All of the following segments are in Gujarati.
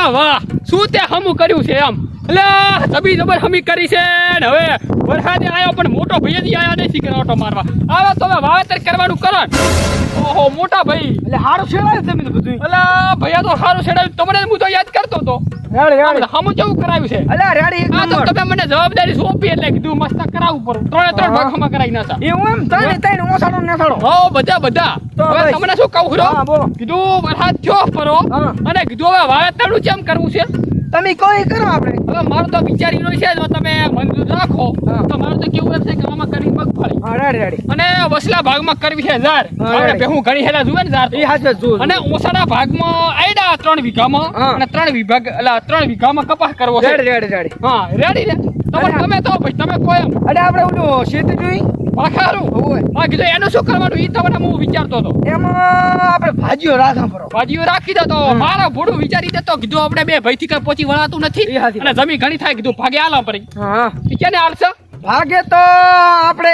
વાળા વાહ. શું તે હમું કર્યું છે એમ? એટલે તબી જબર હમી કરી છે ને હવે. વરસાદે આવ્યો પણ મોટો ભાઈ જ આવ્યા નથી કે ઓટો મારવા. આવે તો હવે વાવેતર કરવાનું કરો ઓહો મોટા ભાઈ. એટલે હારું છેડાયું તમે તો બધું એટલે ભૈયા તો સારું છેડાયું તમને હું તો યાદ કરતો હતો. હમું કેવું કરાવ્યું છે? અલ્યા રેડી આ તો તમે મને જવાબદારી સોંપી એટલે કીધું મસ્ત કરાવવું પડે ત્રણે ત્રણ હા. ભાગમાં કરાવી થાય એવું એમ? તને તને ઓસાડો ને સાડો હો બધા બધા. તમને શું કહું છું કીધું વરસાદ થયો પરો અને કીધું હવે વાવેતરનું કેમ કરવું છે? તમે કોઈ કરો આપણે. હવે મારું તો વિચારી છે જો તમે મંજૂર રાખો તો મારું તો કેવું એમ છે કે આમાં કરી મગફળી અને વસલા ભાગમાં કરવી છે ઝાર આપણે. ભેહું ઘણી હેલા જુએ ને ઝાર એ હાજર જો અને ઓસાના ભાગમાં આયડા ત્રણ વીઘામાં અને ત્રણ વિભાગ એટલે ત્રણ વીઘામાં કપાસ કરવો છે. Ready ready ready. હા રેડી ને. તો ભાઈ તમે કોઈ અરે આપણે ઓલું શેતી જોઈ? પાખારું ઓય હા કીધું એનું શું કરવાનું? એ તમને હું વિચારતો હતો. એમાં આપણે ભાજીઓ રાખા પરો ભાજીઓ રાખી દે તો મારા ભૂડું વિચારી દે તો કીધું આપણે બે ભાઈ થી કઈ પહોંચી વળાતું નથી અને જમી ઘણી થાય. કીધું ભાગે આલા પડી હા. ઈ કેને ભાગે તો આપણે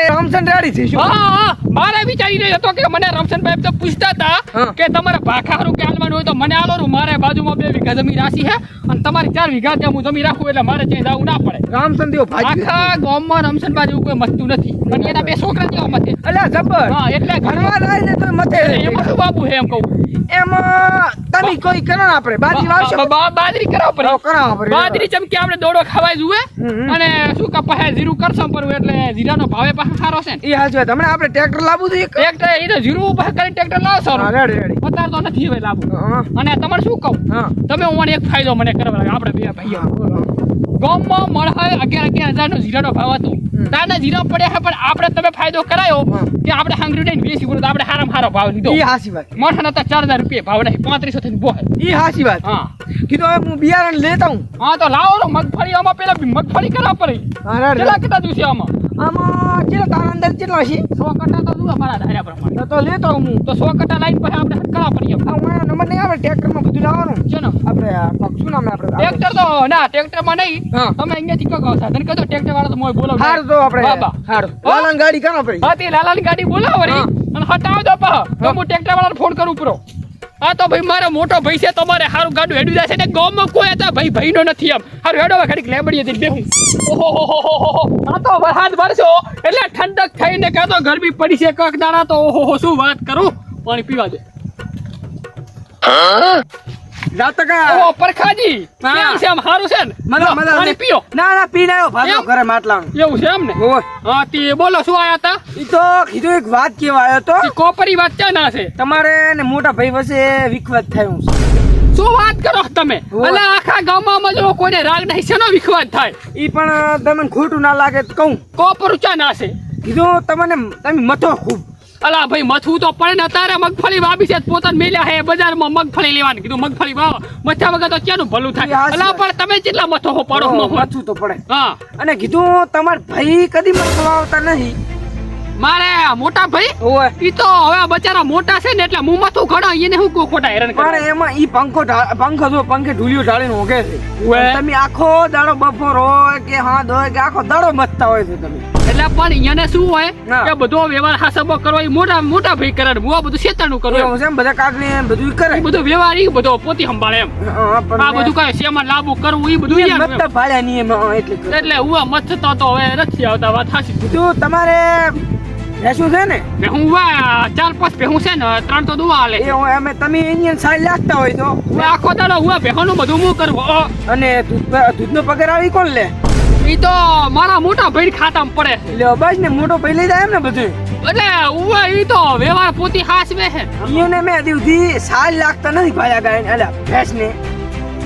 રેડી હા હા. મારે વિચારી રહ્યો હતો કે મને રમશનભાઈ તો પૂછતા હતા કે તમારે ભાખારું કે હાલવાનું હોય તો મને આલો મારે બાજુમાં બે વીઘા જમીન રાશી છે અને તમારી ચાર વીઘા ત્યાં હું જમીન રાખું એટલે મારે ત્યાં જવું ના પડે. ભાજી આખા ગામમાં રમશનભાઈ જેવું કોઈ મસ્તું નથી. અને એના બે છોકરા જેવા મતે અલ્યા જબર હા એટલે ઘરમાં થાય ને તો મતે એમાં શું બાબુ છે એમ કહું. એમાં તમે કોઈ કરણ આપણે બાજરી વાવશો. બાજરી કરો તો પડે કરાવો પડે. બાજરી ચમકી આપણે દોડો ખવાય જુએ અને શું કપાય જીરું કરશો પરવું એટલે જીરાનો ભાવે પાછો સારો છે એ હાચવે હમણાં આપણે ટ્રેક્ટર લાવવું જોઈએ ટ્રેક્ટર એ તો ઝીરો ઊભા કરી ટ્રેક્ટર હા રેડી રેડી તો નથી હવે લાભ અને તમારે શું કહું? તમે હું એક ફાયદો મને કરવા લાગે આપણે બે ભાઈઓ. ગામમાં મળે અગિયાર અગિયાર હજાર નો જીરાનો ભાવ હતો. તાના જીરા પડ્યા છે પણ આપણે તમે ફાયદો કરાયો કે આપણે હાંગરી નહીં વેચી પડ્યું તો આપણે હારામ હારો ભાવ લીધો. એ હાસી વાત. મોઠાના તો ચાર હજાર રૂપિયા ભાવ નહીં પાંત્રીસો થઈને બોહે. એ હાસી વાત. હા. કીધું હવે હું બિયારણ લેતા હું હા તો લાવો ને મગફળી આમાં પેલા મગફળી કરવા પડે. કેટલા દિવસે આમાં? આમાં કેટલા તારા અંદર કેટલા છે? સો કટ્ટા તો જુઓ મારા ધાર્યા પ્રમાણે. તો- તો લેતો હું. તો સો કટ્ટા લાઈન પછી આપણે હટકાવા પડીએ નંબર નહીં આવે ટ્રેક્ટરમાં બધું લાવવાનું. છે ને. આપણે શું નામ આપણે ટ્રેક્ટર તો ના ટ્રેક્ટરમાં નહીં. તમે અહીંયાથી કહો સાધન કહો ટ્રેક્ટર વાળા તો મોય બોલાવો હારું તો આપણે બાબા. હારું. લાલાની ગાડી કાનો પડી હા તે લાલાની ગાડી બોલાવો રી. અને હટાવો દો પા તો હું. ટ્રેક્ટર વાળાને ફોન કરું પરો હા તો ભાઈ મારો મોટો ભાઈ છે, તમારે સારું ગાડું હેડું છે ને ગામમાં કોઈ હતા? ભાઈ ભાઈનો નથી આમ. સારું હેડો ખાડી ઘડીક હતી બેહું. ઓહો હો હો હો હો આ તો વરસાદ વરસ્યો એટલે ઠંડક થઈને કાં તો ગરમી પડી છે કક દાડા તો. ઓહો હો શું વાત કરું? પાણી પીવા દે. જાતકા ઓહો પરખાજી. કેમ છે આમ હારું છે ને? પાણી પીઓ. ના ના પી ભાગો ઘરે માટલા. એવું છે એમ ને? હા તે બોલો શું આયા ઈ તો કીધું એક વાત કેવા આયો તો. કોપરી વાત ક્યાં ના છે? તમારે ને મોટા ભાઈ વસે વિખવાદ થયું શું વાત કરો તમે? અલે આખા ગામમાં જો કોઈને રાગ નહીં શેનો વિખવાદ થાય? ઈ પણ તમને ખોટું ના લાગે તો કહું. કોપર ઊંચા ના છે? કીધું તમને તમે મથો ખૂબ. અલા ભાઈ મથવું તો પડે ને તારે મગફળી વાવી છે પોતાને મેલ્યા હે બજારમાં મગફળી લેવાની. કીધું મગફળી વાવો. મથ્યા વગર તો ક્યાંનું ભલું થાય? અલા પણ તમે જેટલા મથો હો પડો મથવું તો પડે. હા. અને કીધું તમાર ભાઈ કદી મથવા આવતા નહીં. મારે મોટા ભાઈ? ઈ તો હવે બચારા મોટા છે ને એટલે હું માથું ખડો એને હું કોઈ ખોટા હેરાન કરે. એમાં ઈ પંખો પંખો જો પંખે ઢૂલિયો ઢાળીને ઊંઘે છે. તમે આખો દાડો બફોર હોય કે હાથ હોય કે આખો દાડો મથતા હોય છે તમે. એટલે પણ એને શું હોય કે બધો વ્યવહાર હાસબો કરવો એ મોટા મોટા ભાઈ કરે ને હું આ બધું શેતાનું કરું. એમ. એવું છે બધા કાકડી ને બધું કરે. બધો વ્યવહાર ઈ બધો પોતી સંભાળે એમ. પણ આ બધું કઈ શેમાં લાબુ કરવું બધું ઈ મેં એમ. મથતા ભાળ્યા નહીં એમ, એટલે એટલે હું મથતો તો હવે નથી આવતા વાત હાચી તો તમારે ભેંસું છે ને? ને હું વા ચાર પાંચ ભેહું છે ને ત્રણ તો દુવા આલે એ હું અમે તમે એની સાઈડ લાગતા હોય તો. હું આખો દાડો હું ભેહોનું બધું હું કરવું અને દૂધનો પગાર આવી કોણ લે? ઈ તો મારા મોટા ભાઈ ખાતામાં પડે એટલે બસ ને મોટો ભાઈ લઈ જાય એમ ને બધું. એટલે ઉવે ઈ તો વ્યવહાર પોતી હાસવે છે. એને મેં દીધી સાલ લાગતા નથી ભાયા ગાય એટલે ભેંસ ને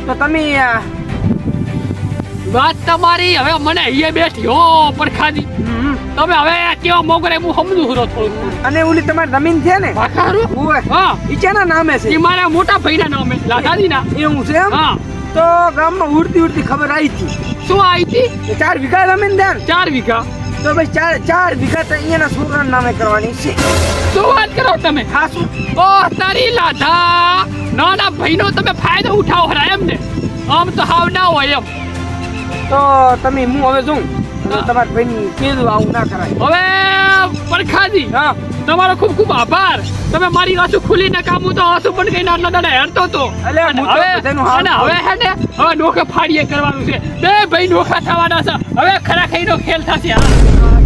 તો તમે વાત તમારી હવે મને અહીંયા બેઠી હો પરખાજી. તમે હવે કેવા મોગરે હું સમજુ છું થોડું અને ઓલી તમારી જમીન છે ને? ભાખારું? ઓય હા. ઈચાના નામે નામે ઈ છે મારા મોટા ભાઈના નામે એ એવું છે એમ? હા. તો ગામમાં ઉડતી ઉડતી ખબર આવી હતી. શું આવી હતી? ચાર વીઘા જમીન દે ચાર વીઘા. તો ભાઈ ચાર ચાર વીઘા તો અહીંયાના છોકરાના નામે કરવાની છે. શું વાત કરો તમે? ખાસું ઓ તારી લાધા. નાના ભાઈનો તમે ફાયદો ઉઠાવો રા એમ ને આમ તો હાવ ના હોય એમ. તો તમે હું હવે શું. તમારા ભાઈ કીધું આવું ના કરાય. હવે પરખાજી હા. તમારો ખૂબ ખૂબ આભાર. તમે મારી આંસુ ખુલીને કામું તો આંસુ પણ કઈ આટલા દાડા હેરતો તો. એટલે અને હવે હે ને હવે નોખે ફાડીએ કરવાનું છે. બે ભાઈ નોખા થવાના છે. હવે ખરા ખાઈનો ખેલ થશે. હા.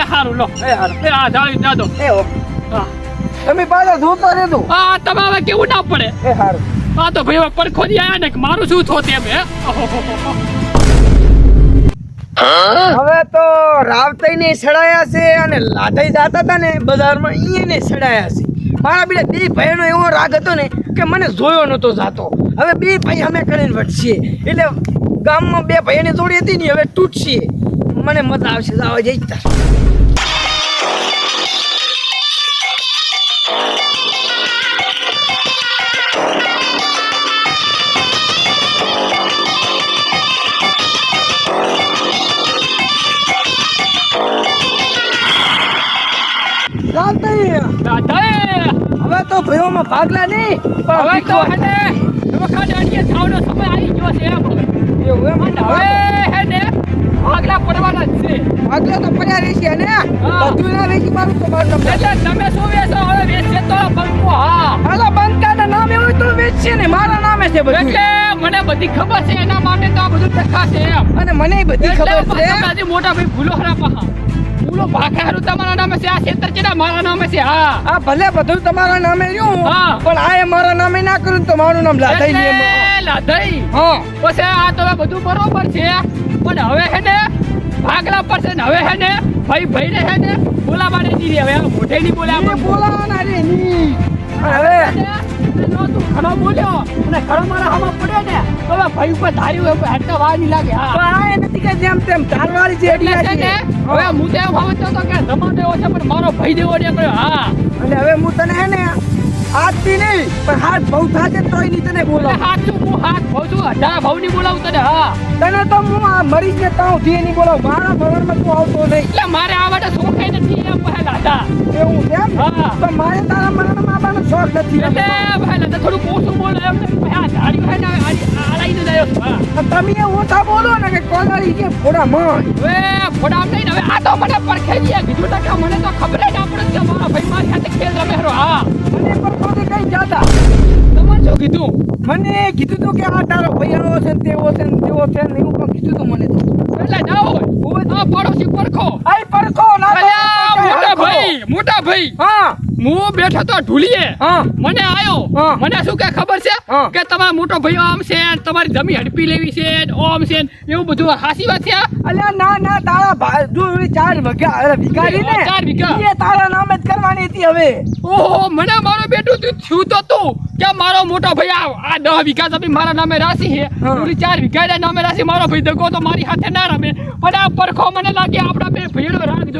એ હારું લો. એ હારું. એ હા જાવી દાદો એ હો. તમે પાછા જોતા રહેજો. હા તમે હવે કેવું ના પડે? એ હારું. હા તો ભાઈ પરખો દી આયા ને મારું શું થો તેમ હે? ઓહોહોહો. હવે તો રાવતઈ ને સડાયા છે અને લાઠઈ જાતા હતા ને બજારમાં અહીંયા ને સડાયા છે. મારા બીજા બે ભાઈનો એવો રાગ હતો ને કે મને જોયો નહોતો જાતો. હવે બે ભાઈ અમે કરીને વટશે એટલે ગામમાં બે ભાઈની જોડી હતી ને હવે તૂટશે. મને મજા આવશે, જાવા જઈ હવે ભાગ લે નહીં પણ હવે તો હે વખત અડીએ થાવનો સમય આવી ગયો છે એવું એમ? હવે હે ને ભાગલા પડવાના જ છે. ભાગલા તો પડ્યા રહેશે ને બધું ના વેચી મારું તમારું નામ એટલે તમે શું વેચો હવે વેચશે તો બંકો હા. હાલો બંકાના નામ હોય તો વેચશે ને મારા નામે છે બધું. એટલે મને બધી ખબર છે એના માટે તો આ બધું દેખાશે એમ. અને મને બધી ખબર છે. આજે મોટા ભાઈ ભૂલો ખરા પાહા. ભૂલો ભાખારું તમારા નામે છે આ ક્ષેત્ર છે મારા નામે છે? હા. આ ભલે બધું તમારા નામે રહ્યું હા. પણ આ એ મારા નામે ના કર્યું તો મારું નામ લાધાઈ લે લાધાઈ. હા. પછી આ તો બધું બરોબર છે પણ હવે હે ને ભાગલા પડશે ને હવે હે ને ભાઈ ભાઈ ને હે ને બોલાવા નહીં હવે મોઢે નહીં બોલે એ આપણે બોલાવાના રે ની હવે ઘણો બોલ્યો અને ઘણો મારા હામાં પડ્યો ને. તો હવે ભાઈ ઉપર ધાર્યું હવે હટકા વાર નહીં લાગે હા. એ નથી કે જેમ તેમ ધારવાળી છે એટલે ને હવે હું તો એમ સમજતો હતો કે જમાનો એવો છે પણ મારો ભાઈ દેવો નીકળ્યો હા. અને હવે હું તને હે ને આજથી નહીં પણ હાથ બહુ થાશે તોય નહીં તને બોલાવ. હાથ છું હું હાથ ભાવ છું હજાર ભાવની બોલાવું તને હા. તને તો હું આ મરીશ ને તાવથી નહીં બોલાવ. મારા ભવનમાં તું આવતો નહીં. એટલે મારે આ માટે શોખાય નથી એમ પહેલા દાદા એવું એમ? હા. તો મારે તારા મારા બાબાનો શોખ નથી એટલે પહેલા થોડું ઓછું બોલો એમ. ને આ ધાર્યું હોય ને આ- આડાઈને જ આવ્યો હા. તમે એ ઓછા બોલો ને કે કોલાળી કે ફોડા મણ હવે ફોડા નહીં ને હવે આ તો મને પડખે ગયા કીધું તો કે મને તો ખબર જ ના કીધું? મને કીધું તું કે આ તારો ભૈયાનો છે ને તેવો છે ને તેવો છે ને એવું પણ કીધું તું મને એટલે જાઓ હોય. આ પડોશી પરખો. આઈ પરખો ના ભાઈ મોટા ભાઈ હા. હું બેઠો તો ઢૂલીએ. હા. મને આયો. મને શું કે ખબર છે. કે તમારો મોટો ભાઈ આમ છે તમારી જમી હડપી લેવી છે ઓમ છે એવું બધું. હાસી વાત છે? અલ્યા ના ના તારા ભાઈ ચાર વગા ભિખારી ને? ચાર વીઘા. એ તારા નામે જ કરવાની હતી હવે. ઓહો મને મારો બેટું તું છું તો તું. કે મારો મોટો ભાઈ આ આ દસ વીઘા જમીન મારા નામે રાશી છે. ઓલી ચાર વીઘા નામે રાશી મારો ભાઈ દગો તો મારી હાથે ના રમે. પણ આ પરખો મને લાગે આપણા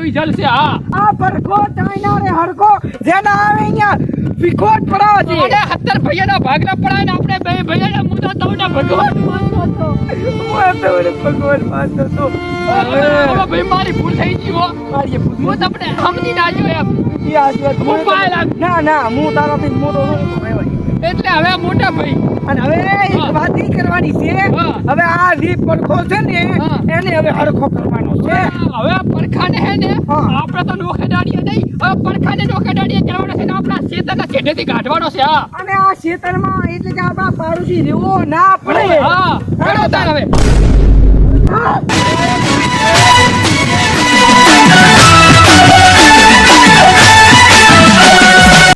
ભાઈનો જલશે હા. આ પરખો ચાઇના રે હરખો જેના આવે અહીંયા વિકોટ પડાવ છે. અરે હત્તર ભૈયાના ભાગલા પડાય ને આપણે બે ભાઈઓના મુદ્દા તમને ભગવાન માનતો હતો. હું ભગવાન માનતો તો હવે ભાઈ મારી ભૂલ થઈ ગઈ હો. મારી ભૂલ હું તમને સમજી ના એમ. વાત. હું ના ના હું તારાથી મોટો તો. એટલે હવે મોટા ભાઈ. અને હવે એક વાત ઈ કરવાની છે હવે આ રીત પડખો છે ને એને હવે હરખો કરવાનો છે. હવે પડખાને હે ને આપણે તો નોખે દાડીએ નહીં હવે પડખાને નોખે દાડીએ કરવાનો છે ને આપણા શેતરના છેડેથી કાઢવાનો છે હા. અને આ શેતરમાં એટલે કે આપણા પાડોશી રહેવો ના પડે. હા હવે.